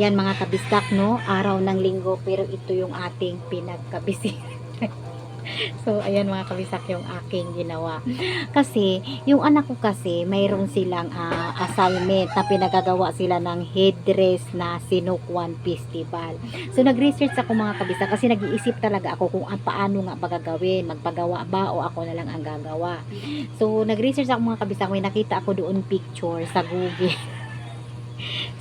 Yan mga kabistak, no? Araw ng linggo, pero ito yung ating pinagkabisi. so, ayan mga kabistak yung aking ginawa. Kasi, yung anak ko kasi, mayroon silang ah, assignment na pinagagawa sila ng headdress na Sinukwan Festival. So, nag-research ako mga kabistak kasi nag-iisip talaga ako kung paano nga ba magpagawa ba o ako na lang ang gagawa. So, nag-research ako mga kabistak, may nakita ako doon picture sa Google.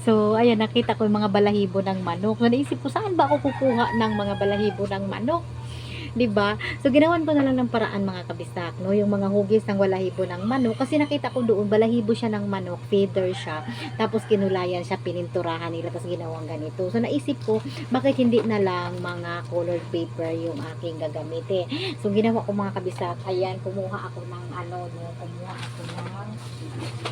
So, ayan, nakita ko yung mga balahibo ng manok. So, naisip ko, saan ba ako kukuha ng mga balahibo ng manok? 'Di ba? So ginawan ko na lang ng paraan mga kabistak, no, yung mga hugis ng balahibo ng manok kasi nakita ko doon balahibo siya ng manok, feather siya. Tapos kinulayan siya, pininturahan nila tapos ginawang ganito. So naisip ko, bakit hindi na lang mga colored paper yung aking gagamitin. So ginawa ko mga kabistak, ayan, kumuha ako ng ano, no, kumuha ako ng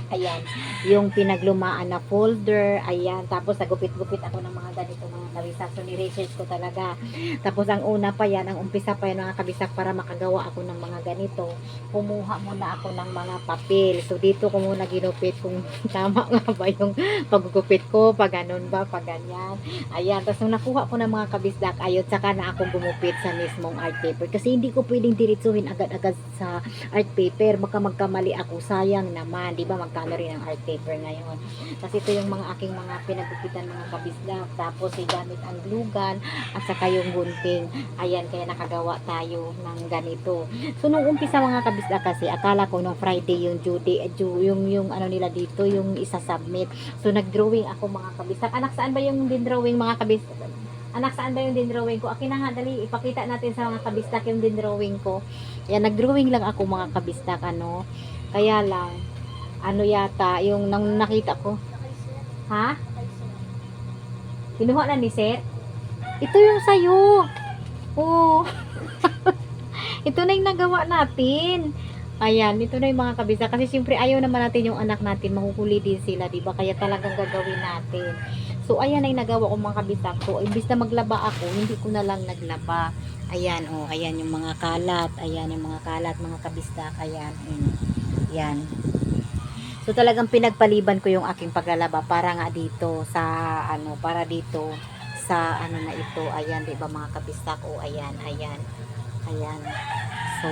ayan, yung pinaglumaan na folder, ayan, tapos nagupit-gupit ako ng mga ganito mga kabistak. So ni-research ko talaga. Tapos ang una pa yan, ang umpisa pa yan mga kabisak para makagawa ako ng mga ganito. Kumuha muna ako ng mga papel. So dito ko muna ginupit kung tama nga ba yung paggugupit ko, pag ganun ba, pag ganyan. Ayan, tapos nung nakuha ko ng mga kabisdak, ayot, saka na ako gumupit sa mismong art paper. Kasi hindi ko pwedeng diretsuhin agad-agad sa art paper. Baka magkamali ako, sayang naman. Di ba magkano rin ang art paper ngayon. Kasi ito yung mga aking mga pinagupitan mga kabisdak. Tapos ay gamit ang glue gun at saka yung gunting. Ayan, kaya nakagawa tayo ng ganito. So, nung umpisa mga kabisda kasi, akala ko nung Friday yung due date, yung, yung ano nila dito, yung isa-submit. So, nag-drawing ako mga kabisda. Anak, saan ba yung din-drawing mga kabisda? Anak, saan ba yung din-drawing ko? Akin na nga, dali, ipakita natin sa mga kabisdak yung din-drawing ko. Yan, nag-drawing lang ako mga kabisdak, ano. Kaya lang, ano yata, yung nang nakita ko. Ha? Kinuha na ni Seth? Ito yung sayo. Oo. ito na yung nagawa natin. Ayan, ito na yung mga kabisa. Kasi siyempre ayaw naman natin yung anak natin. Mahuhuli din sila, di ba? Kaya talagang gagawin natin. So, ayan ay nagawa ko mga kabisa. So, imbis na maglaba ako, hindi ko na lang naglaba. Ayan, oh, ayan yung mga kalat. Ayan yung mga kalat, mga kabista. Ayan, mm, yan. So, talagang pinagpaliban ko yung aking paglalaba para nga dito sa, ano, para dito sa, ano na ito. Ayan, di ba mga kabistak? O, ayan, ayan. Ayan. So,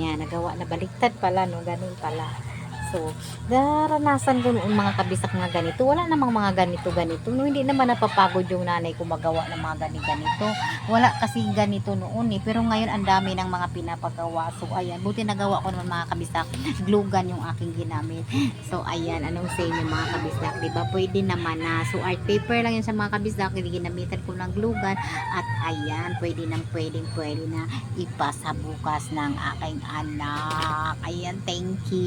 yan, nagawa na baliktad pala, no? Ganun pala. So, naranasan ko noon mga kabisak nga ganito. Wala namang mga ganito ganito. No, hindi naman napapagod yung nanay ko magawa ng mga ganito ganito. Wala kasi ganito noon eh. Pero ngayon ang dami ng mga pinapagawa. So, ayan. Buti nagawa ko naman mga kabisak. Glue gun yung aking ginamit. So, ayan. Anong say niyo mga kabisak? Diba? Pwede naman na. So, art paper lang yan sa mga kabisak. Ginamitan ko ng glue gun. At ayan. Pwede nang pwedeng pwede na ipasa bukas ng aking anak. Ayan. Thank you.